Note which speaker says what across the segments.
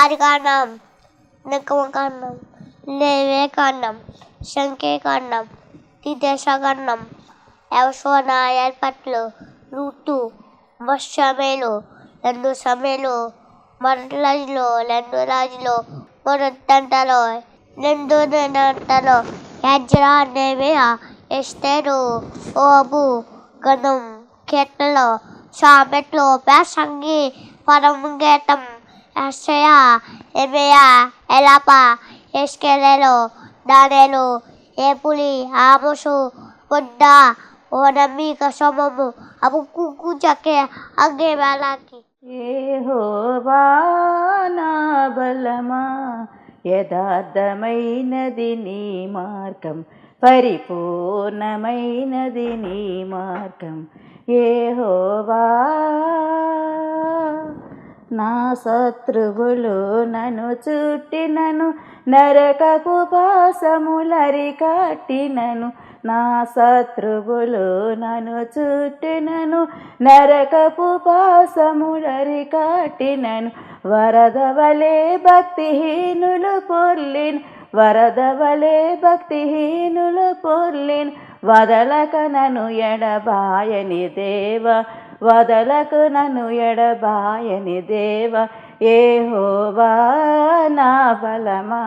Speaker 1: ఆదికాండం నిక్కమకాండం లేవేకాండం శంకేకాండం తిదేశకాండం యవసోన ఏర్పాట్లు రూటు వర్షమేలు రెండు సమేలు మొదటి రాజులు రెండు రాజులు మొదటంటలో రెండు నెలంటలో యాజ్రా నేమియా ఎస్తేరు ఓబు గణం కీర్తనలు సామెట్లు ప్రసంగి పరమగీతం అక్షయ ఎమయా ఎలాప ఎస్కెలెలో దానేలు ఏపులి ఆముసు పొడ్డ ఓనమిక సమము అముకు చక్కే అంగే వేళకి
Speaker 2: ఏహోవా నా బలమా యథార్థమైనది నీ మార్గం పరిపూర్ణమైనది నీ మార్గం ఏహోవా నా శత్రువులు నన్ను చుట్టినను నరకపు పాసములరి కట్టినను నా శత్రువులు నన్ను చుట్టినను నరకపు పాసములరి కట్టినను వరదవలే భక్తిహీనులు పొర్లిన్ వరదవలే భక్తిహీనులు పొర్లిన్. వదలక నన్ను ఎడబాయని దేవ వదలకు నన్ను ఎడబాయని దేవ ఏహోవా నా బలమా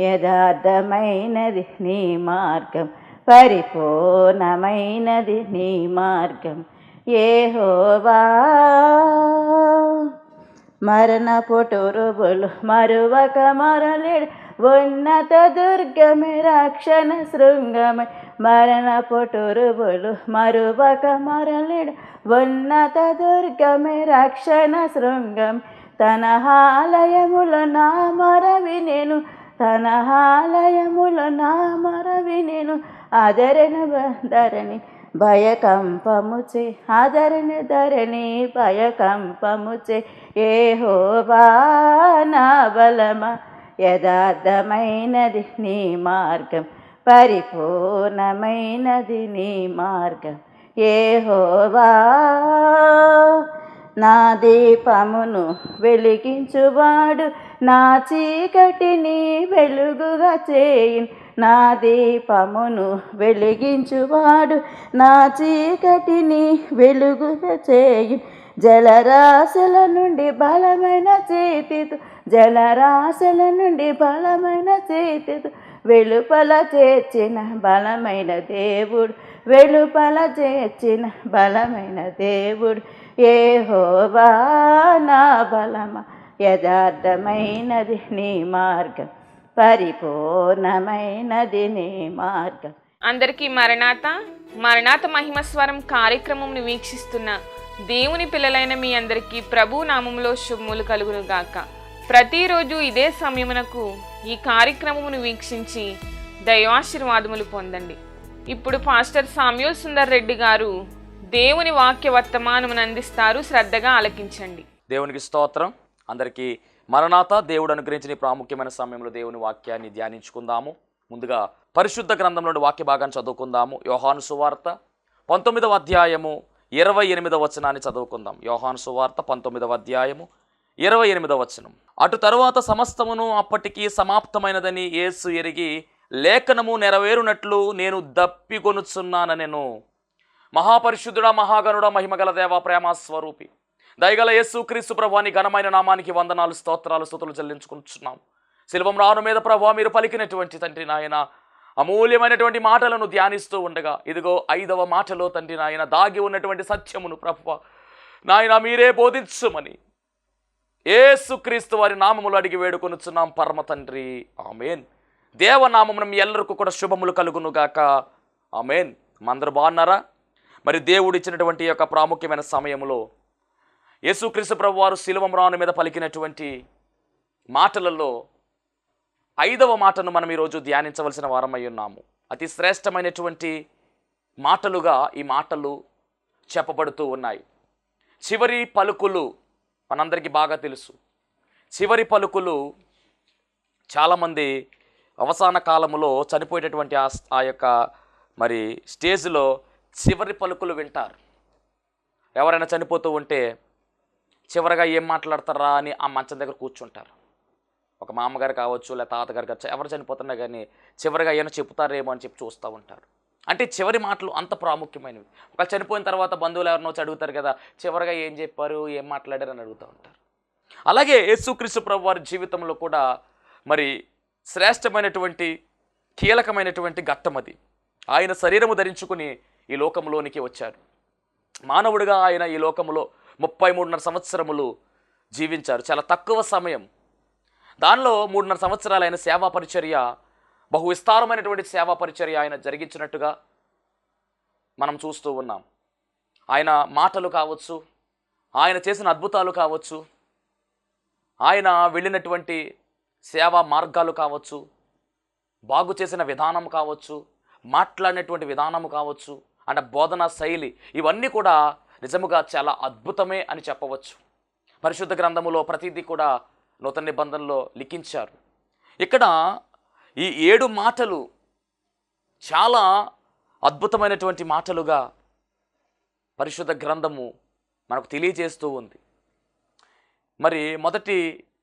Speaker 2: యథార్థమైనది నీ మార్గం పరిపూర్ణమైనది నీ మార్గం ఏహోవా. మరణ పొటురుబులు మరువక మరలేడు ఉన్నత దుర్గమి రక్షణ శృంగమే మరణ పొటురుబులు మరువక మరలిడు. ఉన్నత దుర్గమే రక్షణ శృంగం. తన ఆలయములో నా మరవి నేను. తన ఆలయములో నా మరవి నేను. ఆదరణ ధరణి భయకంపముచే. ఆదరణ ధరణి భయకంపముచే. ఏహోవా నా బలమ యథార్థమైనది నీ మార్గం. పరిపూర్ణమైనది నీ మార్గం. ఏహోవా నా దీపమును వెలిగించువాడు నా చీకటిని వెలుగుగా చేయి నా దీపమును వెలిగించువాడు నా చీకటిని వెలుగుగా చేయి జలరాశుల నుండి బలమైన చేతితో జలరాశుల నుండి బలమైన చేతితో వెలుపల చేర్చిన బలమైన దేవుడు వెలుపల చేర్చిన బలమైన దేవుడు. ఏ నా బలమ యథార్థమైనది నీ మార్గం పరిపూర్ణమైనది నీ మార్గం.
Speaker 3: అందరికీ మరణాత మరణాత మహిమ స్వరం కార్యక్రమంను వీక్షిస్తున్న దేవుని పిల్లలైన మీ అందరికీ ప్రభు నామంలో శుభములు కలుగును గాక ప్రతిరోజు ఇదే సమయమునకు ఈ కార్యక్రమమును వీక్షించి దైవాశీర్వాదములు పొందండి. ఇప్పుడు పాస్టర్ సామ్యూల్ సుందర్ రెడ్డి గారు దేవుని వాక్య వర్తమానమును అందిస్తారు. శ్రద్ధగా ఆలకించండి.
Speaker 4: దేవునికి స్తోత్రం. అందరికీ మరణాత దేవుడు అనుగ్రహించిన ప్రాముఖ్యమైన సమయంలో దేవుని వాక్యాన్ని ధ్యానించుకుందాము. ముందుగా పరిశుద్ధ గ్రంథంలోని వాక్య భాగాన్ని చదువుకుందాము. యోహాను సువార్త పంతొమ్మిదవ అధ్యాయము ఇరవై ఎనిమిదవ వచనాన్ని చదువుకుందాం. యోహాను సువార్త పంతొమ్మిదవ అధ్యాయము ఇరవై ఎనిమిదవ వచనం. అటు తరువాత సమస్తమును అప్పటికి సమాప్తమైనదని యేసు ఎరిగి లేఖనము నెరవేరునట్లు నేను దప్పికొనుచున్నానెను మహాపరిశుద్ధుడ మహాగణుడా మహిమగల దేవ ప్రేమ స్వరూపి. దయగల యేసు క్రీస్తు ప్రభాని ఘనమైన నామానికి వందనాలు స్తోత్రాలు స్థుతులు చెల్లించుకుంటున్నాం శిల్వం రాను మీద ప్రభావ మీరు పలికినటువంటి తండ్రి నాయన అమూల్యమైనటువంటి మాటలను ధ్యానిస్తూ ఉండగా ఇదిగో ఐదవ మాటలో తండ్రి నాయన దాగి ఉన్నటువంటి సత్యమును ప్రభు నాయన మీరే బోధించుమని ఏసుక్రీస్తు వారి నామములు అడిగి వేడుకొనుచున్నాం. పరమ తండ్రి. ఆమెన్. దేవనామమును మీ ఎల్లరికూ కూడా శుభములు కలుగును గాక ఆమెన్. మందరు బాగున్నారా? మరి దేవుడు ఇచ్చినటువంటి యొక్క ప్రాముఖ్యమైన సమయంలో యేసుక్రీస్తు ప్రభు వారు శిలువం మీద పలికినటువంటి మాటలలో ఐదవ మాటను మనం ఈరోజు ధ్యానించవలసిన వారమై ఉన్నాము. అతి శ్రేష్టమైనటువంటి మాటలుగా ఈ మాటలు చెప్పబడుతూ ఉన్నాయి. చివరి పలుకులు మనందరికీ బాగా తెలుసు. చివరి పలుకులు చాలామంది అవసాన కాలంలో చనిపోయేటటువంటి ఆ ఆ యొక్క మరి స్టేజ్లో చివరి పలుకులు వింటారు. ఎవరైనా చనిపోతూ ఉంటే చివరిగా ఏం మాట్లాడతారా అని ఆ మంచం దగ్గర కూర్చుంటారు. ఒక మామగారు కావచ్చు లేదా తాతగారు కావచ్చు ఎవరు చనిపోతున్నా కానీ చివరిగా ఏమైనా చెప్తారేమో అని చెప్పి చూస్తూ ఉంటారు. అంటే చివరి మాటలు అంత ప్రాముఖ్యమైనవి. ఒక చనిపోయిన తర్వాత బంధువులు ఎవరినో అడుగుతారు కదా చివరిగా ఏం చెప్పారు ఏం మాట్లాడారు అని అడుగుతూ ఉంటారు. అలాగే యేసుక్రీస్తు ప్రభు వారి జీవితంలో కూడా మరి శ్రేష్టమైనటువంటి కీలకమైనటువంటి ఘట్టం అది. ఆయన శరీరము ధరించుకుని ఈ లోకంలోనికి వచ్చారు. మానవుడిగా ఆయన ఈ లోకములో ముప్పై మూడున్నర సంవత్సరములు జీవించారు. చాలా తక్కువ సమయం. దానిలో మూడున్నర సంవత్సరాలు ఆయన సేవా పరిచర్య బహు విస్తారమైనటువంటి సేవా పరిచర్య ఆయన జరిగించినట్టుగా మనం చూస్తూ ఉన్నాం. ఆయన మాటలు కావచ్చు ఆయన చేసిన అద్భుతాలు కావచ్చు ఆయన వెళ్ళినటువంటి సేవా మార్గాలు కావచ్చు బాగు చేసిన విధానం కావచ్చు మాట్లాడినటువంటి విధానం కావచ్చు అంటే బోధనా శైలి ఇవన్నీ కూడా నిజముగా చాలా అద్భుతమే అని చెప్పవచ్చు. పరిశుద్ధ గ్రంథములో ప్రతిదీ కూడా నూతన నిబంధనలో లిఖించారు. ఇక్కడ ఈ ఏడు మాటలు చాలా అద్భుతమైనటువంటి మాటలుగా పరిశుద్ధ గ్రంథము మనకు తెలియజేస్తూ ఉంది. మరి మొదటి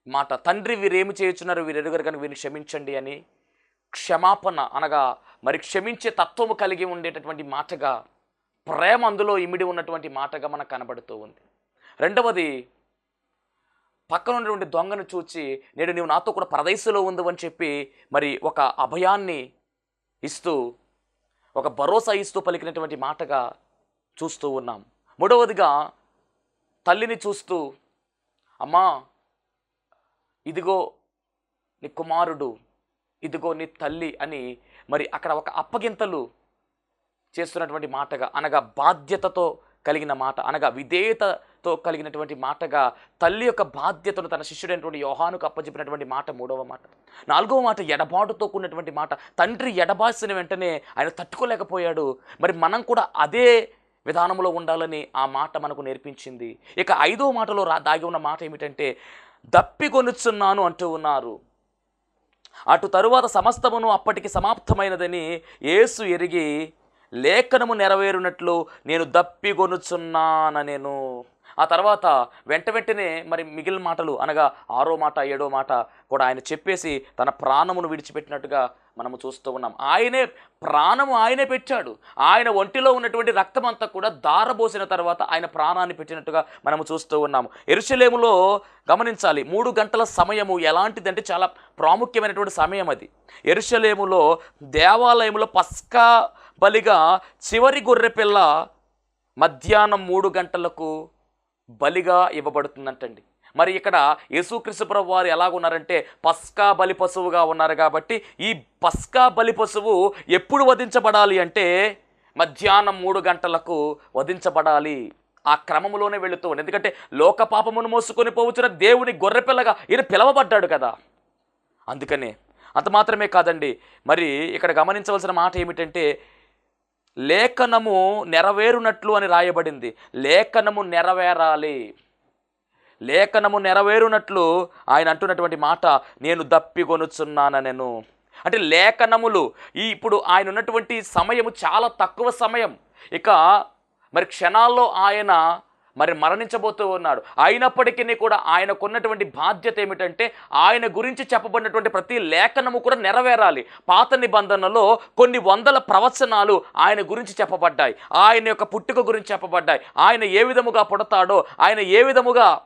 Speaker 4: మాట తండ్రి వీరేమి చేయుచున్నారు? వీరు ఎరుగరు కానీ వీరిని క్షమించండి అని క్షమాపణ అనగా మరి క్షమించే తత్వము కలిగి ఉండేటటువంటి మాటగా ప్రేమ అందులో ఇమిడి ఉన్నటువంటి మాటగా మనకు కనబడుతూ ఉంది. రెండవది పక్కన ఉన్నటువంటి దొంగను చూచి నేడు నీవు నాతో కూడా పరదేశంలో ఉంది అని చెప్పి మరి ఒక అభయాన్ని ఇస్తూ ఒక భరోసా ఇస్తూ పలికినటువంటి మాటగా చూస్తూ ఉన్నాం. మూడవదిగా తల్లిని చూస్తూ అమ్మా ఇదిగో నీ కుమారుడు ఇదిగో నీ తల్లి అని మరి అక్కడ ఒక అప్పగింతలు చేస్తున్నటువంటి మాటగా అనగా బాధ్యతతో కలిగిన మాట అనగా తో కలిగినటువంటి మాటగా తల్లి యొక్క బాధ్యతను తన శిష్యుడైనటువంటి యోహానుకు అప్పచెప్పినటువంటి మాట మూడవ మాట. నాలుగవ మాట ఎడబాటుతో కూడినటువంటి మాట. తండ్రి ఎడబాసిన వెంటనే ఆయన తట్టుకోలేకపోయాడు. మరి మనం కూడా అదే విధానంలో ఉండాలని ఆ మాట మనకు నేర్పించింది. ఇక ఐదో మాటలో రా దాగి ఉన్న మాట ఏమిటంటే దప్పికొనుచున్నాను అంటూ ఉన్నారు. అటు తరువాత సమస్తమును అప్పటికి సమాప్తమైనదని యేసు ఎరిగి లేఖనము నెరవేరునట్లు నేను దప్పిగొనుచున్నాన నేను ఆ తర్వాత వెంట వెంటనే మరి మిగిలిన మాటలు అనగా ఆరో మాట ఏడో మాట కూడా ఆయన చెప్పేసి తన ప్రాణమును విడిచిపెట్టినట్టుగా మనము చూస్తూ ఉన్నాం. ఆయనే ప్రాణము ఆయనే పెట్టాడు. ఆయన ఒంటిలో ఉన్నటువంటి రక్తం అంతా కూడా దారబోసిన తర్వాత ఆయన ప్రాణాన్ని పెట్టినట్టుగా మనము చూస్తూ ఉన్నాము. ఎరుసలేములో గమనించాలి మూడు గంటల సమయము ఎలాంటిదంటే చాలా ప్రాముఖ్యమైనటువంటి సమయం అది. ఎరుసలేములో దేవాలయంలో పస్కా బలిగా చివరి గొర్రెపిల్ల మధ్యాహ్నం మూడు గంటలకు బలిగా ఇవ్వబడుతుందంటండి. మరి ఇక్కడ యేసుక్రీస్తు ప్రభు వారు ఎలాగున్నారంటే పస్కా బలి పశువుగా ఉన్నారు కాబట్టి ఈ పస్కా బలి పశువు ఎప్పుడు వధించబడాలి అంటే మధ్యాహ్నం మూడు గంటలకు వధించబడాలి. ఆ క్రమంలోనే వెళుతూ ఉంది. ఎందుకంటే లోక పాపమును మోసుకొని పోవచ్చిన దేవుని గొర్రెపిల్లగా ఈయన పిలవబడ్డాడు కదా. అందుకనే అంత మాత్రమే కాదండి. మరి ఇక్కడ గమనించవలసిన మాట ఏమిటంటే లేఖనము నెరవేరునట్లు అని రాయబడింది. లేఖనము నెరవేరాలి. లేఖనము నెరవేరునట్లు ఆయన అంటున్నటువంటి మాట నేను దప్పికొనుచున్నాను నేను. అంటే లేఖనములు ఈ ఇప్పుడు ఆయన ఉన్నటువంటి సమయము చాలా తక్కువ సమయం. ఇక మరి క్షణాల్లో ఆయన మరి మరణించబోతూ ఉన్నాడు. అయినప్పటికీ కూడా ఆయనకున్నటువంటి బాధ్యత ఏమిటంటే ఆయన గురించి చెప్పబడినటువంటి ప్రతి లేఖనము కూడా నెరవేరాలి. పాత నిబంధనలో కొన్ని వందల ప్రవచనాలు ఆయన గురించి చెప్పబడ్డాయి. ఆయన యొక్క పుట్టుక గురించి చెప్పబడ్డాయి. ఆయన ఏ విధముగా పుడతాడో ఆయన ఏ విధముగా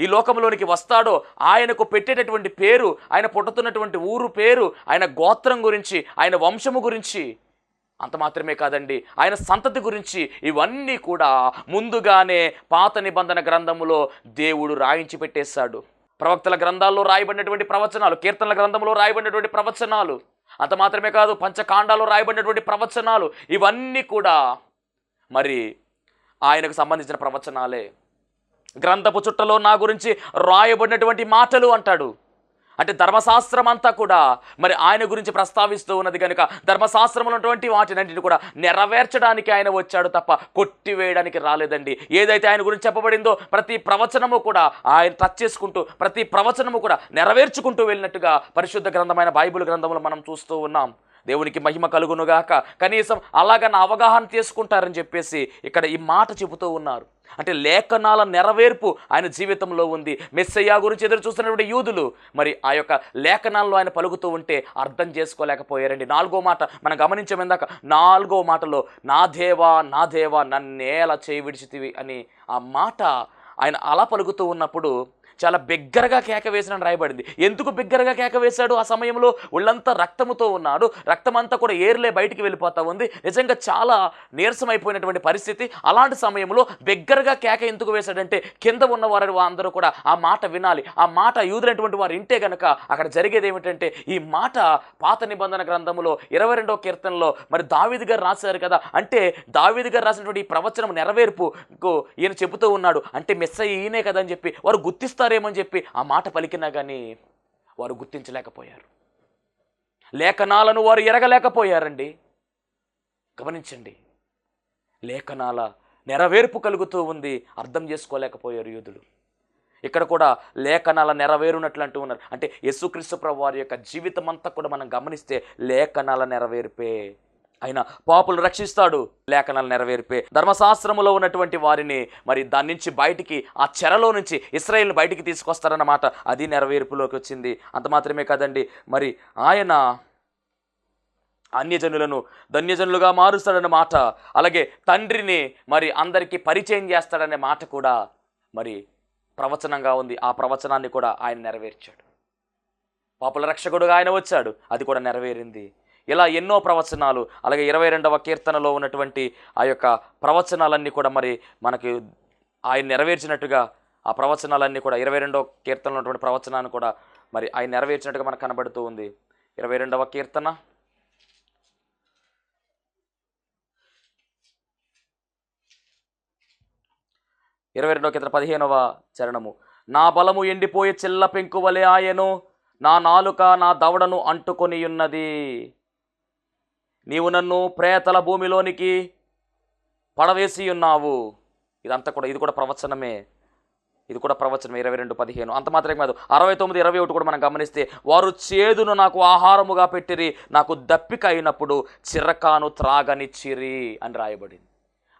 Speaker 4: ఈ లోకంలోనికి వస్తాడో ఆయనకు పెట్టేటటువంటి పేరు ఆయన పుట్టుతున్నటువంటి ఊరు పేరు ఆయన గోత్రం గురించి ఆయన వంశము గురించి అంత మాత్రమే కాదండి. ఆయన సంతతి గురించి ఇవన్నీ కూడా ముందుగానే పాత నిబంధన గ్రంథములో దేవుడు రాయించి పెట్టేశాడు. ప్రవక్తల గ్రంథాల్లో రాయబడినటువంటి ప్రవచనాలు కీర్తనల గ్రంథంలో రాయబడినటువంటి ప్రవచనాలు అంత మాత్రమే కాదు పంచకాండాల్లో రాయబడినటువంటి ప్రవచనాలు ఇవన్నీ కూడా మరి ఆయనకు సంబంధించిన ప్రవచనాలే. గ్రంథపు చుట్టలో నా గురించి రాయబడినటువంటి మాటలు అంటాడు. అంటే ధర్మశాస్త్రం అంతా కూడా మరి ఆయన గురించి ప్రస్తావిస్తూ ఉన్నది కనుక ధర్మశాస్త్రంలో ఉన్నటువంటి వాటినన్నింటిని కూడా నెరవేర్చడానికి ఆయన వచ్చాడు తప్ప కొట్టివేయడానికి రాలేదండి. ఏదైతే ఆయన గురించి చెప్పబడిందో ప్రతి ప్రవచనము కూడా ఆయన టచ్ చేసుకుంటూ ప్రతి ప్రవచనము కూడా నెరవేర్చుకుంటూ వెళ్ళినట్టుగా పరిశుద్ధ గ్రంథమైన బైబిల్ గ్రంథంలో మనం చూస్తూ ఉన్నాం. దేవునికి మహిమ కలుగునుగాక. కనీసం అలాగ నా అవగాహన చేసుకుంటారని చెప్పేసి ఇక్కడ ఈ మాట చెబుతూ ఉన్నారు. అంటే లేఖనాల నెరవేర్పు ఆయన జీవితంలో ఉంది. మెస్సయ్య గురించి ఎదురు చూస్తున్నటువంటి యూదులు మరి ఆ యొక్క లేఖనాల్లో ఆయన పలుకుతూ ఉంటే అర్థం చేసుకోలేకపోయారండి. నాలుగో మాట మనం గమనించమేందాక నాలుగో మాటలో నా దేవా నా దేవా నన్నేలా చేయి విడిచితివి అని ఆ మాట ఆయన అలా పలుకుతూ ఉన్నప్పుడు చాలా బిగ్గరగా కేక వేసినని రాయబడింది. ఎందుకు బిగ్గరగా కేక వేశాడు? ఆ సమయంలో ఒళ్ళంతా రక్తముతో ఉన్నాడు. రక్తం అంతా కూడా ఏర్లే బయటికి వెళ్ళిపోతా ఉంది. నిజంగా చాలా నీరసమైపోయినటువంటి పరిస్థితి. అలాంటి సమయంలో బిగ్గరగా కేక ఎందుకు వేశాడంటే కింద ఉన్న వారు అందరూ కూడా ఆ మాట వినాలి. ఆ మాట యూదులైనటువంటి వారు ఇంటే గనక అక్కడ జరిగేది ఏమిటంటే ఈ మాట పాత నిబంధన గ్రంథంలో ఇరవై రెండో కీర్తనలో మరి దావిది గారు రాశారు కదా? అంటే దావిది గారు రాసినటువంటి ఈ ప్రవచనం నెరవేర్పు ఈయన చెబుతూ ఉన్నాడు. అంటే మిస్ అయ్యి ఈయనే కదా అని చెప్పి వారు గుర్తిస్తారు. అని చెప్పి ఆ మాట పలికినా కానీ వారు గుర్తించలేకపోయారు. లేఖనాలను వారు ఎరగలేకపోయారండి. గమనించండి. లేఖనాల నెరవేర్పు కలుగుతూ ఉంది అర్థం చేసుకోలేకపోయారు యూదులు. ఇక్కడ కూడా లేఖనాల నెరవేరునట్లు అంటూ ఉన్నారు. అంటే యేసుక్రీస్తు ప్రభు వారి యొక్క జీవితం అంతా కూడా మనం గమనిస్తే లేఖనాల నెరవేర్పే ఆయన పాపులు రక్షిస్తాడు. లేఖనాలు నెరవేర్పే ధర్మశాస్త్రములో ఉన్నటువంటి వారిని మరి దాని నుంచి బయటికి ఆ చెరలో నుంచి ఇస్రాయేల్ని బయటికి తీసుకొస్తారన్నమాట అది నెరవేర్పులోకి వచ్చింది. అంత మాత్రమే కదండి మరి ఆయన అన్యజనులను ధన్యజనులుగా మారుస్తాడన్న మాట అలాగే తండ్రిని మరి అందరికీ పరిచయం చేస్తాడనే మాట కూడా మరి ప్రవచనంగా ఉంది. ఆ ప్రవచనాన్ని కూడా ఆయన నెరవేర్చాడు. పాపుల రక్షకుడుగా ఆయన వచ్చాడు. అది కూడా నెరవేరింది. ఇలా ఎన్నో ప్రవచనాలు అలాగే ఇరవై రెండవ కీర్తనలో ఉన్నటువంటి ఆ యొక్క ప్రవచనాలన్నీ కూడా మరి మనకి ఆయన నెరవేర్చినట్టుగా ఆ ప్రవచనాలన్నీ కూడా ఇరవై రెండవ కీర్తనలో ఉన్నటువంటి ప్రవచనాన్ని కూడా మరి ఆయన నెరవేర్చినట్టుగా మనకు కనబడుతూ ఉంది. ఇరవై రెండవ కీర్తన. ఇరవై రెండవ కీర్తన పదిహేనవ చరణము. నా బలము ఎండిపోయే చిల్ల పెంకువలే ఆయను నా నాలుక నా దవడను అంటుకొని ఉన్నది నీవు నన్ను ప్రేతల భూమిలోనికి పడవేసి ఉన్నావు. ఇదంతా కూడా ఇది కూడా ప్రవచనమే. ఇది కూడా ప్రవచనం ఇరవై రెండు పదిహేను. అంత మాత్రమే కాదు. అరవై తొమ్మిది ఇరవై ఒకటి కూడా మనం గమనిస్తే వారు చేదును నాకు ఆహారముగా పెట్టిరి నాకు దప్పిక అయినప్పుడు చిరకాను త్రాగనిచ్చిరి అని రాయబడింది.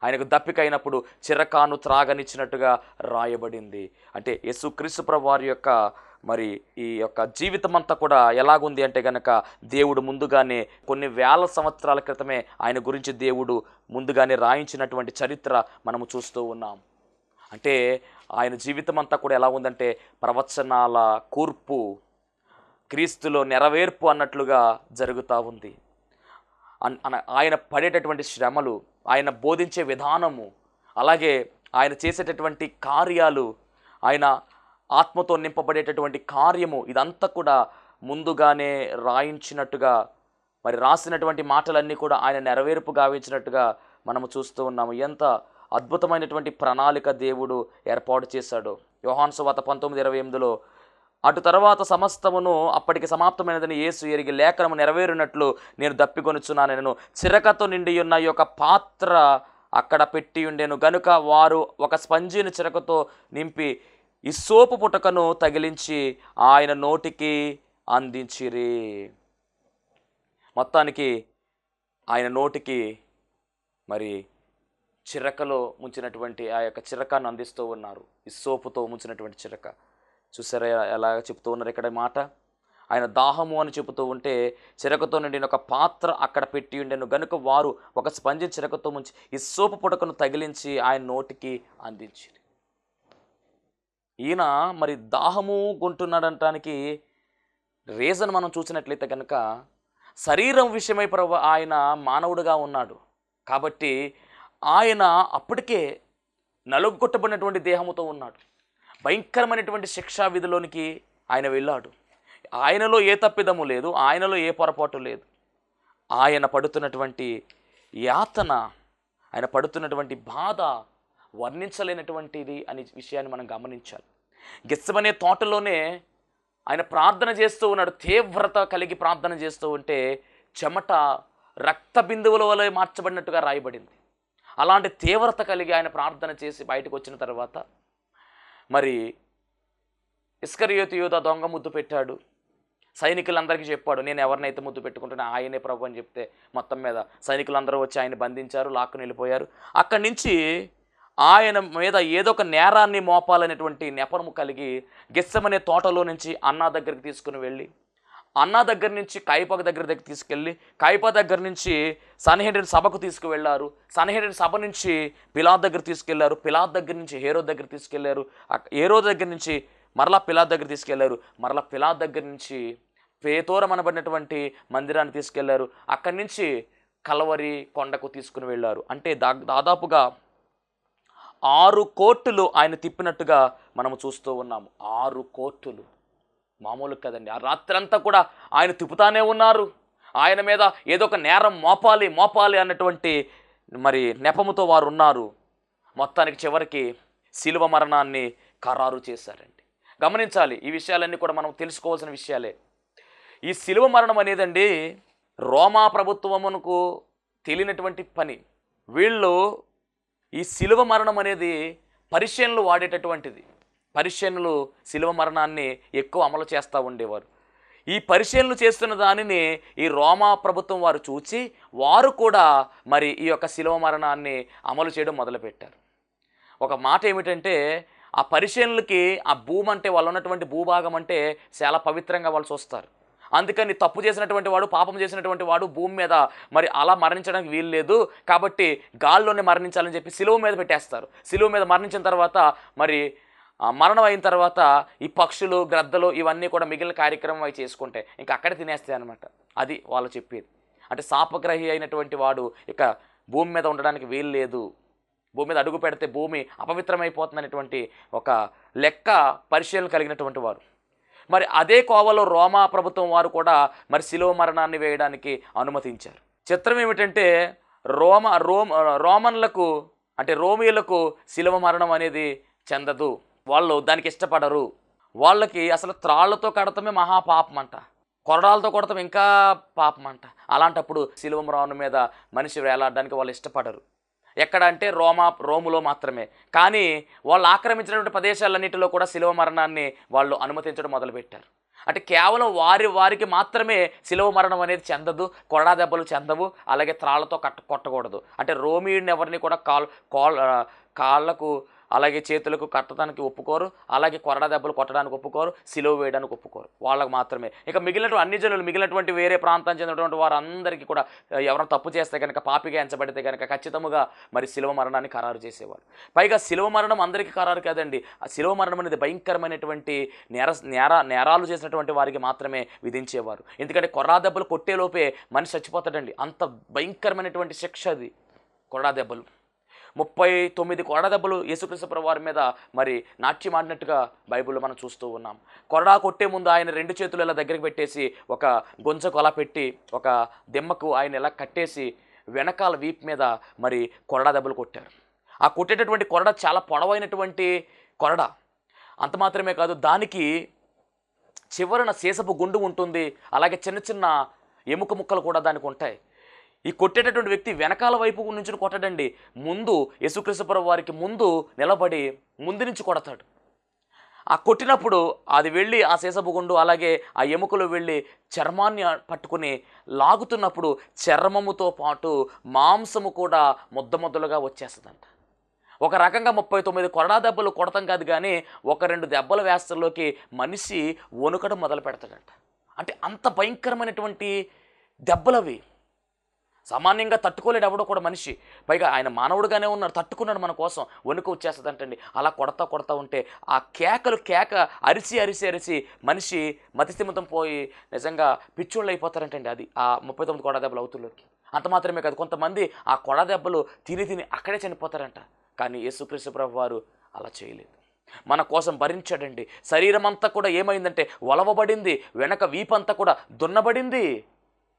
Speaker 4: ఆయనకు దప్పిక అయినప్పుడు చిరకాను త్రాగనిచ్చినట్టుగా రాయబడింది. అంటే యేసుక్రీస్తు ప్రభు వారి యొక్క మరి ఈ యొక్క జీవితం అంతా కూడా ఎలాగుంది అంటే గనక దేవుడు ముందుగానే కొన్ని వేల సంవత్సరాల క్రితమే ఆయన గురించి దేవుడు ముందుగానే రాయించినటువంటి చరిత్ర మనము చూస్తూ ఉన్నాం. అంటే ఆయన జీవితం అంతా కూడా ఎలా ఉందంటే ప్రవచనాల కూర్పు క్రీస్తులో నెరవేర్పు అన్నట్లుగా జరుగుతూ ఉంది. అన్- అన- ఆయన పడేటటువంటి శ్రమలు ఆయన బోధించే విధానము అలాగే ఆయన చేసేటటువంటి కార్యాలు ఆయన ఆత్మతో నింపబడేటటువంటి కార్యము ఇదంతా కూడా ముందుగానే రాయించినట్టుగా మరి రాసినటువంటి మాటలన్నీ కూడా ఆయన నెరవేర్పు గావించినట్టుగా మనము చూస్తూ ఉన్నాము. ఎంత అద్భుతమైనటువంటి ప్రణాళిక దేవుడు ఏర్పాటు చేశాడు. యోహాన్ సువాత పంతొమ్మిది ఇరవై ఎనిమిదిలో అటు తర్వాత సమస్తమును అప్పటికి సమాప్తమైనదని యేసు ఎరిగి లేఖనము నెరవేరినట్లు నేను దప్పికొనుచున్నాను. నేను చిరకతో నిండి ఉన్న ఈ యొక్క పాత్ర అక్కడ పెట్టి ఉండేను. గనుక వారు ఒక స్పంజీని చిరకతో నింపి ఈ సోపు పుటకను తగిలించి ఆయన నోటికి అందించిరి. మొత్తానికి ఆయన నోటికి మరి చిరకలో ముంచినటువంటి ఆ యొక్క చిరకాన్ని అందిస్తూ ఉన్నారు. ఈ సోపుతో ముంచినటువంటి చిరక. చూసారా ఎలా చెప్తూ ఉన్నారు ఇక్కడ మాట? ఆయన దాహము అని చెబుతూ ఉంటే చిరకతో నిండిన ఒక పాత్ర అక్కడ పెట్టి ఉండెను. గనుక వారు ఒక స్పంజి చిరకతో ముంచి ఈ సోపు పుడకను తగిలించి ఆయన నోటికి అందించింది ఈయన మరి దాహము కొంటున్నాడంటానికి రీజన్ మనం చూసినట్లయితే కనుక శరీరం విషయమై ప్రభు ఆయన మానవుడుగా ఉన్నాడు. కాబట్టి ఆయన అప్పటికే నలుగొట్టబడినటువంటి దేహముతో ఉన్నాడు. భయంకరమైనటువంటి శిక్షా విధిలోనికి ఆయన వెళ్ళాడు. ఆయనలో ఏ తప్పిదము లేదు ఆయనలో ఏ పొరపాటు లేదు. ఆయన పడుతున్నటువంటి యాతన ఆయన పడుతున్నటువంటి బాధ వర్ణించలేనటువంటిది అనే విషయాన్ని మనం గమనించాలి. గెస్సమనే తోటలోనే ఆయన ప్రార్థన చేస్తూ ఉన్నాడు. తీవ్రత కలిగి ప్రార్థన చేస్తూ ఉంటే చెమట రక్త బిందువుల వలె మార్చబడినట్టుగా రాయబడింది. అలాంటి తీవ్రత కలిగి ఆయన ప్రార్థన చేసి బయటకు వచ్చిన తర్వాత మరి ఇస్కరియోతు యోధ దొంగ ముద్దు పెట్టాడు. సైనికులందరికీ చెప్పాడు నేను ఎవరినైతే ముద్దు పెట్టుకుంటున్నా ఆయనే ప్రభు అని చెప్తే మొత్తం మీద సైనికులందరూ వచ్చి ఆయన బంధించారు లాక్కుని వెళ్ళిపోయారు. అక్కడి నుంచి ఆయన మీద ఏదో ఒక నేరాన్ని మోపాలనేటువంటి నెపనము కలిగి గిస్సమనే తోటలో నుంచి అన్నా దగ్గరికి తీసుకుని వెళ్ళి అన్నా దగ్గర నుంచి కాయిపా దగ్గర దగ్గర తీసుకెళ్ళి కాయపా దగ్గర నుంచి సన్హెడ్రిన్ సభకు తీసుకువెళ్ళారు. సన్హెడ్రిన్ సభ నుంచి పిలాద్ దగ్గర తీసుకెళ్ళారు పిలాద్ దగ్గర నుంచి హేరో దగ్గర తీసుకెళ్ళారు హేరో దగ్గర నుంచి మరలా పిలాద్ దగ్గర తీసుకెళ్ళారు మరలా పిలాద్ దగ్గర నుంచి పేతోరం అనబడినటువంటి మందిరాన్ని తీసుకెళ్ళారు అక్కడి నుంచి కలవరి కొండకు తీసుకుని వెళ్ళారు. అంటే దా దాదాపుగా ఆరు కోర్టులు ఆయన తిప్పినట్టుగా మనము చూస్తూ ఉన్నాము. ఆరు కోర్టులు. మామూలు కదండి. ఆ రాత్రంతా కూడా ఆయన తిప్పుతానే ఉన్నారు. ఆయన మీద ఏదో ఒక నేరం మోపాలి మోపాలి అన్నటువంటి మరి నెపముతో వారు ఉన్నారు. మొత్తానికి చివరికి శిలువ మరణాన్ని ఖరారు చేశారండి. గమనించాలి ఈ విషయాలన్నీ కూడా మనం తెలుసుకోవాల్సిన విషయాలే. ఈ శిలువ మరణం అనేదండి రోమా ప్రభుత్వమునకు తెలియనటువంటి పని. వీళ్ళు ఈ శిలువ మరణం అనేది పరిశీలనలు వాడేటటువంటిది. పరిశీలనలు శిలువ మరణాన్ని ఎక్కువ అమలు చేస్తూ ఉండేవారు. ఈ పరిశీలనలు చేస్తున్న దానిని ఈ రోమా ప్రభుత్వం వారు చూచి వారు కూడా మరి ఈ యొక్క శిలువ మరణాన్ని అమలు చేయడం మొదలుపెట్టారు. ఒక మాట ఏమిటంటే ఆ పరిశీలనలకి ఆ భూమి అంటే వాళ్ళు ఉన్నటువంటి భూభాగం అంటే చాలా పవిత్రంగా వాళ్ళు చూస్తారు. అందుకని తప్పు చేసినటువంటి వాడు పాపం చేసినటువంటి వాడు భూమి మీద మరి అలా మరణించడానికి వీలు లేదు. కాబట్టి గాల్లోనే మరణించాలని చెప్పి సిలువ మీద పెట్టేస్తారు. సిలువ మీద మరణించిన తర్వాత మరి మరణం అయిన తర్వాత ఈ పక్షులు గ్రద్దలు ఇవన్నీ కూడా మిగిలిన కార్యక్రమం అవి చేసుకుంటే ఇంకా అక్కడే తినేస్తాయి అనమాట అది వాళ్ళు చెప్పేది. అంటే శాపగ్రహి అయినటువంటి వాడు ఇక భూమి మీద ఉండడానికి వీలు లేదు. భూమి మీద అడుగు పెడితే భూమి అపవిత్రమైపోతుందనేటువంటి ఒక లెక్క పరిశీలన కలిగినటువంటి వారు మరి అదే కోవలో రోమా ప్రభుత్వం వారు కూడా మరి శిలువ మరణాన్ని వేయడానికి అనుమతించారు. చిత్రం ఏమిటంటే రోమ రోమ రోమన్లకు అంటే రోమియులకు శిలువ మరణం అనేది చెందదు. వాళ్ళు దానికి ఇష్టపడరు. వాళ్ళకి అసలు త్రాళ్ళతో కడతమే మహాపాపం అంట కొరడాలతో కొడతాం ఇంకా పాపం అంట అలాంటప్పుడు శిలువ మరణం మీద మనిషి వేలాడడానికి వాళ్ళు ఇష్టపడరు. ఎక్కడ అంటే రోమా రోములో మాత్రమే. కానీ వాళ్ళు ఆక్రమించినటువంటి ప్రదేశాలన్నింటిలో కూడా శిలువ మరణాన్ని వాళ్ళు అనుమతించడం మొదలుపెట్టారు. అంటే కేవలం వారి వారికి మాత్రమే శిలువ మరణం అనేది చెందదు కొడా దెబ్బలు చెందవు అలాగే త్రాళ్ళతో కట్ట కొట్టకూడదు. అంటే రోమియుడిని ఎవరిని కూడా కాల్ కాల్ కాళ్ళకు అలాగే చేతులకు కట్టడానికి ఒప్పుకోరు అలాగే కొరడా దెబ్బలు కొట్టడానికి ఒప్పుకోరు సిలువ వేయడానికి ఒప్పుకోరు. వాళ్ళకు మాత్రమే. ఇక మిగిలినటువంటి అన్ని జనులు మిగిలినటువంటి వేరే ప్రాంతం చెందినటువంటి వారందరికీ కూడా ఎవరైనా తప్పు చేస్తే కనుక పాపిగా ఎంచబడితే కనుక ఖచ్చితంగా మరి శిలువ మరణాన్ని ఖరారు చేసేవారు పైగా శిలువ మరణం అందరికీ ఖరారు కాదండి. ఆ శిలువ మరణం అనేది భయంకరమైనటువంటి నేర నేర నేరాలు చేసినటువంటి వారికి మాత్రమే విధించేవారు. ఎందుకంటే కొర్రా దెబ్బలు కొట్టేలోపే మనిషి చచ్చిపోతాడండి. అంత భయంకరమైనటువంటి శిక్ష అది. కొరడా దెబ్బలు. ముప్పై తొమ్మిది కొరడదెబ్బలు యేసుక్రీస్తు వారి మీద మరి నాట్యం ఆడినట్టుగా బైబిల్లో మనం చూస్తూ ఉన్నాం. కొరడా కొట్టే ముందు ఆయన రెండు చేతులు ఇలా దగ్గరికి పెట్టేసి ఒక గొంజ అలా పెట్టి ఒక దెమ్మకు ఆయన ఇలా కట్టేసి వెనకాల వీప్ మీద మరి కొరడా దెబ్బలు కొట్టారు. ఆ కొట్టేటటువంటి కొరడ చాలా పొడవైనటువంటి కొరడ. అంత మాత్రమే కాదు దానికి చివరన సీసపు గుండు ఉంటుంది. అలాగే చిన్న చిన్న ఎముక ముక్కలు కూడా దానికి ఉంటాయి. ఈ కొట్టేటటువంటి వ్యక్తి వెనకాల వైపు నుంచి కొట్టడండి. ముందు యేసుక్రీస్తుపురం వారికి ముందు నిలబడి ముందు నుంచి కొడతాడు. ఆ కొట్టినప్పుడు అది వెళ్ళి ఆ సీసపుగుండు అలాగే ఆ ఎముకలు వెళ్ళి చర్మాన్ని పట్టుకుని లాగుతున్నప్పుడు చర్మముతో పాటు మాంసము కూడా ముద్ద ముద్దలుగా వచ్చేస్తుందంట. ఒక రకంగా ముప్పై తొమ్మిది కొరడా దెబ్బలు కొడతాం కాదు కానీ ఒక రెండు దెబ్బల వేస్తల్లోకి మనిషి వణుకడం మొదలు పెడతాడంట అంటే అంత భయంకరమైనటువంటి దెబ్బలవి. సామాన్యంగా తట్టుకోలేడు ఎవడో కూడా మనిషి. పైగా ఆయన మానవుడుగానే ఉన్నాడు తట్టుకున్నాడు మన కోసం. వణుకు వచ్చేస్తుందంటండి. అలా కొడతా కొడతా ఉంటే ఆ కేకలు కేక అరిసి అరిసి అరిసి మనిషి మతిస్థిమితం పోయి నిజంగా పిచ్చోళ్ళు అయిపోతారంటండి అది ఆ ముప్పై తొమ్మిది కొడ దెబ్బలు అవుతుల్లోకి అంత మాత్రమే కాదు కొంతమంది ఆ కొడ దెబ్బలు తిని తిని అక్కడే చనిపోతారంట. కానీ యేసుక్రీస్తు ప్రభు వారు అలా చేయలేదు. మన కోసం భరించాడండి. శరీరం అంతా కూడా ఏమైందంటే ఒలవబడింది వెనక వీపంతా కూడా దున్నబడింది.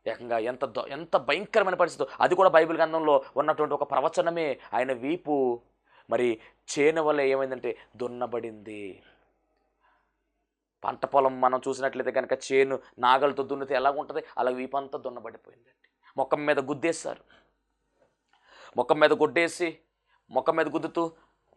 Speaker 4: ఏకంగా ఎంత ద- ఎంత భయంకరమైన పరిస్థితి. అది కూడా బైబిల్ గ్రంథంలో ఉన్నటువంటి ఒక ప్రవచనమే. ఆయన వీపు మరి చేను వల్ల ఏమైందంటే దున్నబడింది. పంట పొలం మనం చూసినట్లయితే కనుక చేను నాగలతో దున్నితే ఎలా ఉంటుంది? అలా వీపంతా దున్నబడిపోయిందండి. మొక్కం మీద గుద్దేశారు. మొక్కం మీద గుడ్డేసి మొక్కం మీద గుద్దుతూ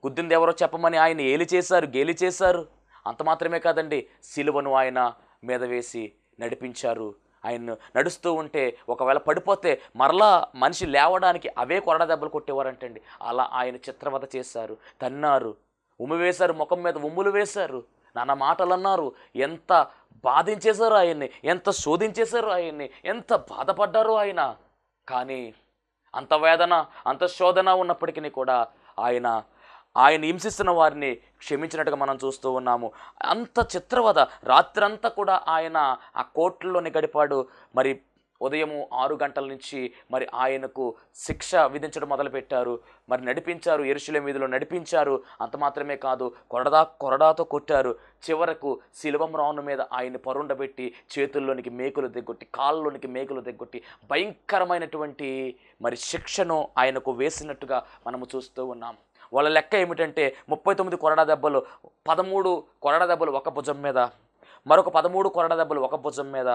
Speaker 4: గుద్దింది ఎవరో చెప్పమని ఆయన ఏలి చేశారు గేలి చేశారు. అంత మాత్రమే కాదండి సిలువను ఆయన మీద వేసి నడిపించారు. ఆయన నడుస్తూ ఉంటే ఒకవేళ పడిపోతే మరలా మనిషి లేవడానికి అవే కొరడ దెబ్బలు కొట్టేవారంటండి. అలా ఆయన చిత్రవత చేశారు. తన్నారు. ఉమ్మి వేశారు ముఖం మీద ఉమ్ములు వేశారు. నాన్న మాటలు అన్నారు ఎంత బాధించేశారు ఆయన్ని? ఎంత శోధించేశారు ఆయన్ని? ఎంత బాధపడ్డారు ఆయన? కానీ అంత వేదన అంత శోధన ఉన్నప్పటికీ కూడా ఆయన ఆయన హింసిస్తున్న వారిని క్షమించినట్టుగా మనం చూస్తూ ఉన్నాము. అంత చిత్రవద రాత్రంతా కూడా ఆయన ఆ కోర్టులోనే గడిపాడు. మరి ఉదయము ఆరు గంటల నుంచి మరి ఆయనకు శిక్ష విధించడం మొదలుపెట్టారు. మరి నడిపించారు ఎరుశుల మీదులో నడిపించారు. అంత మాత్రమే కాదు కొరడా కొరడాతో కొట్టారు. చివరకు శిలువం రాను మీద ఆయన్ని పరుండబెట్టి చేతుల్లోనికి మేకులు దిగ్గొట్టి కాళ్ళలోనికి మేకులు దిగ్గొట్టి భయంకరమైనటువంటి మరి శిక్షను ఆయనకు వేసినట్టుగా మనము చూస్తూ ఉన్నాం. వాళ్ళ లెక్క ఏమిటంటే ముప్పై తొమ్మిది కొరడా దెబ్బలు పదమూడు కొరడా దెబ్బలు ఒక భుజం మీద మరొక పదమూడు కొరడా దెబ్బలు ఒక భుజం మీద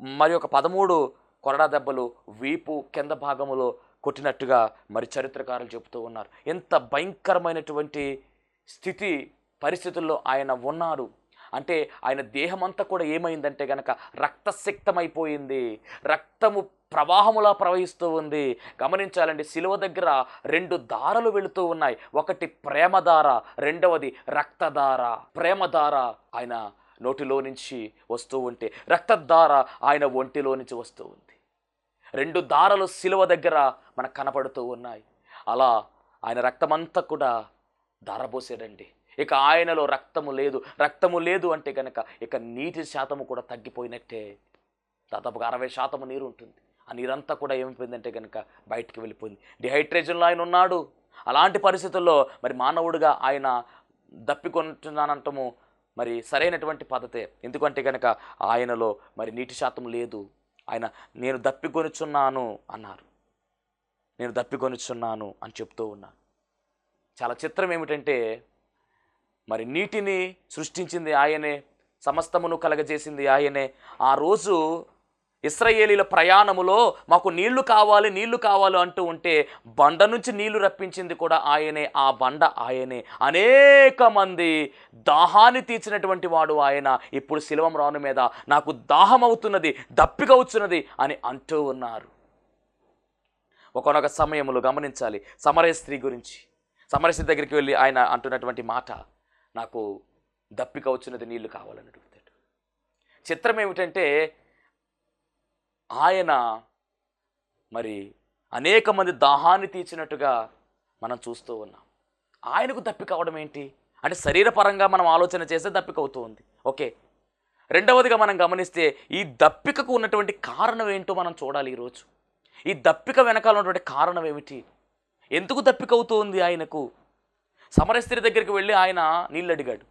Speaker 4: మరి ఒక పదమూడు కొరడా దెబ్బలు వీపు కింద భాగములో కొట్టినట్టుగా మరి చరిత్రకారులు చెబుతూ ఉన్నారు. ఎంత భయంకరమైనటువంటి స్థితి పరిస్థితుల్లో ఆయన ఉన్నారు. అంటే ఆయన దేహమంతా కూడా ఏమైందంటే గనక రక్తసిక్తమైపోయింది. రక్తము ప్రవాహములా ప్రవహిస్తూ ఉంది. గమనించాలండి సిలువ దగ్గర రెండు దారలు వెళుతూ ఉన్నాయి. ఒకటి ప్రేమధార రెండవది రక్తధార ప్రేమధార ఆయన నోటిలో నుంచి వస్తూ ఉంటే రక్తధార ఆయన ఒంటిలో నుంచి వస్తూ ఉంది. రెండు దారలు సిలువ దగ్గర మనకు కనపడుతూ ఉన్నాయి. అలా ఆయన రక్తమంతా కూడా ధారపోసాడండి ఇక ఆయనలో రక్తము లేదు. రక్తము లేదు అంటే కనుక ఇక నీటి శాతము కూడా తగ్గిపోయినట్టే. దాదాపుగా అరవై శాతము నీరు ఉంటుంది. ఆ నీరంతా కూడా ఏమైపోయిందంటే కనుక బయటికి వెళ్ళిపోయింది. డిహైడ్రేషన్లో ఆయన ఉన్నాడు. అలాంటి పరిస్థితుల్లో మరి మానవుడిగా ఆయన దప్పికొంటున్నానంటము మరి సరైనటువంటి పద్ధతే. ఎందుకంటే కనుక ఆయనలో మరి నీటి శాతం లేదు. ఆయన నేను దప్పికొనుచున్నాను అన్నారు. నేను దప్పికొనుచున్నాను అని చెప్తూ ఉన్నాను చాలా చిత్రం ఏమిటంటే మరి నీటిని సృష్టించింది ఆయనే సమస్తమును కలగజేసింది ఆయనే. ఆ రోజు ఇస్రయేలీల ప్రయాణములో మాకు నీళ్ళు కావాలి నీళ్ళు కావాలి అంటూ ఉంటే బండ నుంచి నీళ్ళు రప్పించింది కూడా ఆయనే ఆ బండ ఆయనే. అనేక మంది దాహాన్ని తీర్చినటువంటి వాడు ఆయన. ఇప్పుడు శిలవం రాను మీద నాకు దాహం అవుతున్నది దప్పిక వచ్చున్నది అని అంటూ ఉన్నారు. ఒకనొక సమయంలో గమనించాలి సమరయ స్త్రీ గురించి. సమరయ స్త్రీ దగ్గరికి వెళ్ళి ఆయన అంటున్నటువంటి మాట నాకు దప్పిక వచ్చినది నీళ్ళు కావాలని అడుగుతాడు. చిత్రం ఏమిటంటే ఆయన మరి అనేక మంది దాహాన్ని తీర్చినట్టుగా మనం చూస్తూ ఉన్నాం. ఆయనకు దప్పిక అవడం ఏంటి? అంటే శరీరపరంగా మనం ఆలోచన చేస్తే దప్పిక అవుతూ ఉంది. ఓకే. రెండవదిగా మనం గమనిస్తే ఈ దప్పికకు ఉన్నటువంటి కారణం ఏంటో మనం చూడాలి ఈరోజు. ఈ దప్పిక వెనకాల ఉన్నటువంటి కారణం ఏమిటి? ఎందుకు దప్పిక అవుతుంది ఉంది ఆయనకు? సమరస్త్రి దగ్గరికి వెళ్ళి ఆయన నీళ్ళు అడిగాడు.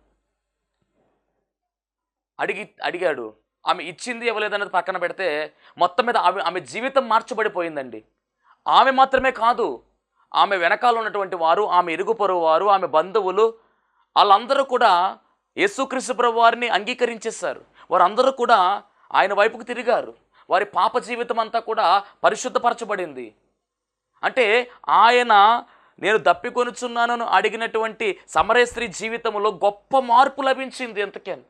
Speaker 4: అడిగి అడిగాడు ఆమె ఇచ్చింది ఇవ్వలేదన్నది పక్కన పెడితే మొత్తం మీద ఆమె ఆమె జీవితం మార్చబడిపోయిందండి. ఆమె మాత్రమే కాదు ఆమె వెనకాల ఉన్నటువంటి వారు ఆమె ఇరుగుపొరవు వారు ఆమె బంధువులు వాళ్ళందరూ కూడా యేసుక్రీస్తుప్రభు వారిని అంగీకరించేశారు. వారందరూ కూడా ఆయన వైపుకు తిరిగారు. వారి పాప జీవితం అంతా కూడా పరిశుద్ధపరచబడింది. అంటే ఆయన నేను దప్పికొనుచున్నానని అడిగినటువంటి సమరయ స్త్రీ జీవితంలో గొప్ప మార్పు లభించింది ఎంతకని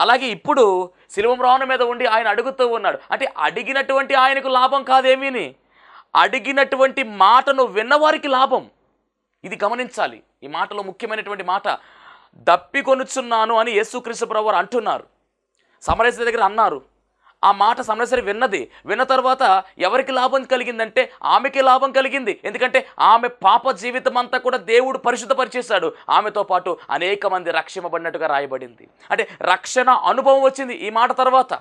Speaker 4: అలాగే ఇప్పుడు శిలువం రావణ మీద ఉండి ఆయన అడుగుతూ ఉన్నాడు. అంటే అడిగినటువంటి ఆయనకు లాభం కాదేమీని? అడిగినటువంటి మాటను విన్నవారికి లాభం. ఇది గమనించాలి. ఈ మాటలో ముఖ్యమైనటువంటి మాట దప్పికొనుచున్నాను అని యేసుక్రీస్తు ప్రభు అంటున్నారు. సమరస్య దగ్గర అన్నారు. ఆ మాట సమరసరి విన్నది. విన్న తర్వాత ఎవరికి లాభం కలిగిందంటే ఆమెకి లాభం కలిగింది. ఎందుకంటే ఆమె పాప జీవితం అంతా కూడా దేవుడు పరిశుద్ధపరిచేశాడు. ఆమెతో పాటు అనేక మంది రక్షింపబడినట్టుగా రాయబడింది. అంటే రక్షణ అనుభవం వచ్చింది ఈ మాట తర్వాత.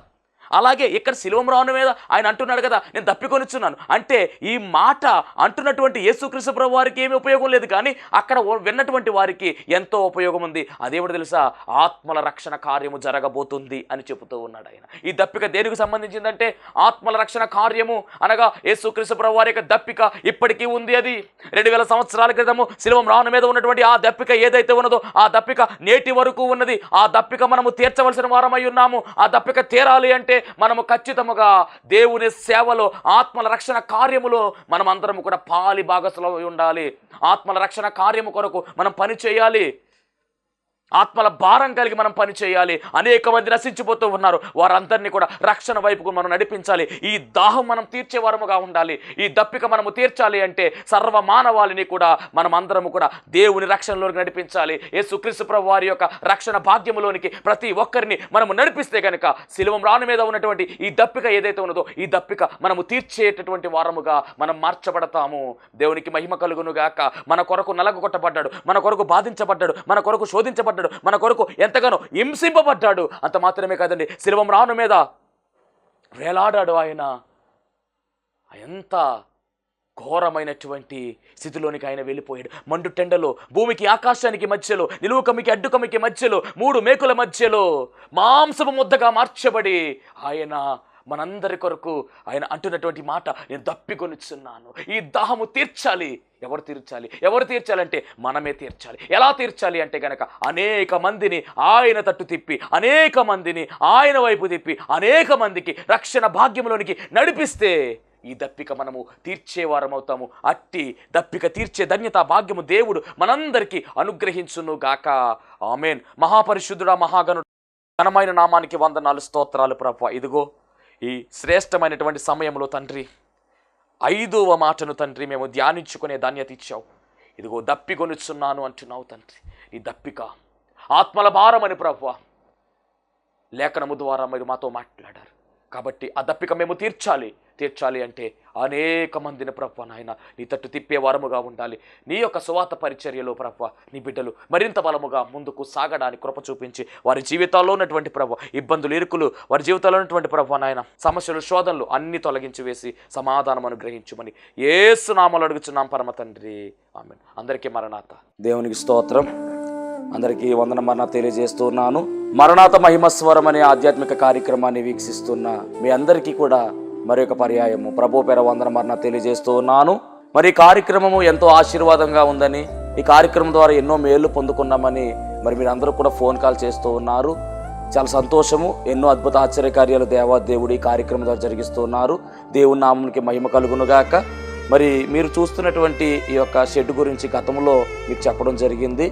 Speaker 4: అలాగే ఇక్కడ శిలువం రావడం మీద ఆయన అంటున్నాడు కదా నేను తప్పికొనిచ్చున్నాను అంటే ఈ మాట అంటున్నటువంటి యేసుక్రీస్తు ప్రభు వారికి ఏమి ఉపయోగం లేదు కానీ అక్కడ విన్నటువంటి వారికి ఎంతో ఉపయోగం ఉంది. అదేమిటి తెలుసా? ఆత్మల రక్షణ కార్యము జరగబోతుంది అని చెబుతూ ఉన్నాడు ఆయన. ఈ దప్పిక దేనికి సంబంధించిందంటే ఆత్మల రక్షణ కార్యము అనగా యేసుక్రీస్తు ప్రభు వారి యొక్క దప్పిక ఇప్పటికీ ఉంది అది. రెండు వేల సంవత్సరాల క్రితము శిల్వం రావణ మీద ఉన్నటువంటి ఆ దప్పిక ఏదైతే ఉన్నదో ఆ దప్పిక నేటి వరకు ఉన్నది. ఆ దప్పిక మనము తీర్చవలసిన వారమై ఉన్నాము. ఆ దప్పిక తీరాలి అంటే మనము ఖచ్చితముగా దేవుని సేవలో ఆత్మల రక్షణ కార్యములో మనం అందరం కూడా పాలి భాగస్లో ఉండాలి. ఆత్మల రక్షణ కార్యము కొరకు మనం పని చేయాలి. ఆత్మల భారం కలిగి మనం పని చేయాలి. అనేక మంది నశించిపోతూ ఉన్నారు. వారందరినీ కూడా రక్షణ వైపుకు మనం నడిపించాలి. ఈ దాహం మనం తీర్చే వారముగా ఉండాలి. ఈ దప్పిక మనము తీర్చాలి అంటే సర్వ మానవాళిని కూడా మనం అందరము కూడా దేవుని రక్షణలోకి నడిపించాలి. యేసుక్రీస్తు ప్రభు వారి యొక్క రక్షణ భాగ్యములోనికి ప్రతి ఒక్కరిని మనము నడిపిస్తే కనుక శిలువం రాను మీద ఉన్నటువంటి ఈ దప్పిక ఏదైతే ఉన్నదో ఈ దప్పిక మనము తీర్చేటటువంటి వారముగా మనం మార్చబడతాము. దేవునికి మహిమ కలుగును గాక మన కొరకు నలగొట్టబడ్డాడు. మన కొరకు బాధించబడ్డాడు. మన కొరకు శోధించబడ్డాడు. మన కొరకు ఎంతగానో హింసింపబడ్డాడు. అంత మాత్రమే కాదండి శిల్వం రాను మీద వేలాడాడు ఆయన. ఎంత ఘోరమైనటువంటి స్థితిలోనికి ఆయన వెళ్ళిపోయాడు. మండు టెండలో భూమికి ఆకాశానికి మధ్యలో నిలువు కమికి మధ్యలో మూడు మేకుల మధ్యలో మాంసపు ముద్దగా మార్చబడి ఆయన మనందరి కొరకు ఆయన అంటున్నటువంటి మాట నేను దప్పికొనిచున్నాను ఈ దాహము తీర్చాలి. ఎవరు తీర్చాలి? ఎవరు తీర్చాలంటే మనమే తీర్చాలి. ఎలా తీర్చాలి అంటే గనక అనేక మందిని ఆయన తట్టు తిప్పి అనేక మందిని ఆయన వైపు తిప్పి అనేక మందికి రక్షణ భాగ్యంలోనికి నడిపిస్తే ఈ దప్పిక మనము తీర్చేవారమవుతాము అట్టి దప్పిక తీర్చే ధన్యత భాగ్యము దేవుడు మనందరికీ అనుగ్రహించును గాక. ఆమెన్. మహాపరిశుద్ధుడా మహాగణుడు ఘనమైన నామానికి వందనాలు స్తోత్రాలు ప్రభ. ఇదిగో ఈ శ్రేష్టమైనటువంటి సమయంలో తండ్రి ఐదవ మాటను తండ్రి మేము ధ్యానించుకునే ధాన్యత ఇచ్చావు. ఇదిగో దప్పికొనుచున్నాను అంటున్నావు తండ్రి. ఈ దప్పిక ఆత్మల భారమని ప్రభు లేఖనము ద్వారా మీరు మాతో మాట్లాడారు. కాబట్టి ఆ దప్పిక మేము తీర్చాలి. తీర్చాలి అంటే అనేక మందిని ప్రభు నాయన నీ తట్టు తిప్పే వారముగా ఉండాలి. నీ యొక్క సువాత పరిచర్యలో ప్రభు నీ బిడ్డలు మరింత బలముగా ముందుకు సాగడానికి కృప చూపించి వారి జీవితాల్లో ఉన్నటువంటి ప్రభు ఇబ్బందులు ఇరుకులు వారి జీవితాల్లో ఉన్నటువంటి ప్రభు నాయన సమస్యలు శోధనలు అన్ని తొలగించి వేసి సమాధానం అనుగ్రహించుమని ఏసు నామలు అడుగుచున్నాం పరమ తండ్రి. ఆమె అందరికీ మరణాత. దేవునికి స్తోత్రం. అందరికీ వందన మరణ తెలియజేస్తున్నాను. మరణాత మహిమస్వరం అనే ఆధ్యాత్మిక కార్యక్రమాన్ని వీక్షిస్తున్న మీ అందరికీ కూడా మరొక పర్యాయము. ప్రభు పేర వందన మరణ తెలియజేస్తూ ఉన్నాను. మరి ఈ కార్యక్రమము ఎంతో ఆశీర్వాదంగా ఉందని ఈ కార్యక్రమం ద్వారా ఎన్నో మేళ్ళు పొందుకున్నామని మరి మీరు అందరూ కూడా ఫోన్ కాల్ చేస్తూ ఉన్నారు. చాలా సంతోషము. ఎన్నో అద్భుత ఆశ్చర్యకార్యాలు దేవాదేవుడు ఈ కార్యక్రమం ద్వారా జరిగిస్తూ ఉన్నారు. దేవుని నామునికి మహిమ కలుగునుగాక మరి మీరు చూస్తున్నటువంటి ఈ యొక్క షెడ్ గురించి గతంలో మీకు చెప్పడం జరిగింది.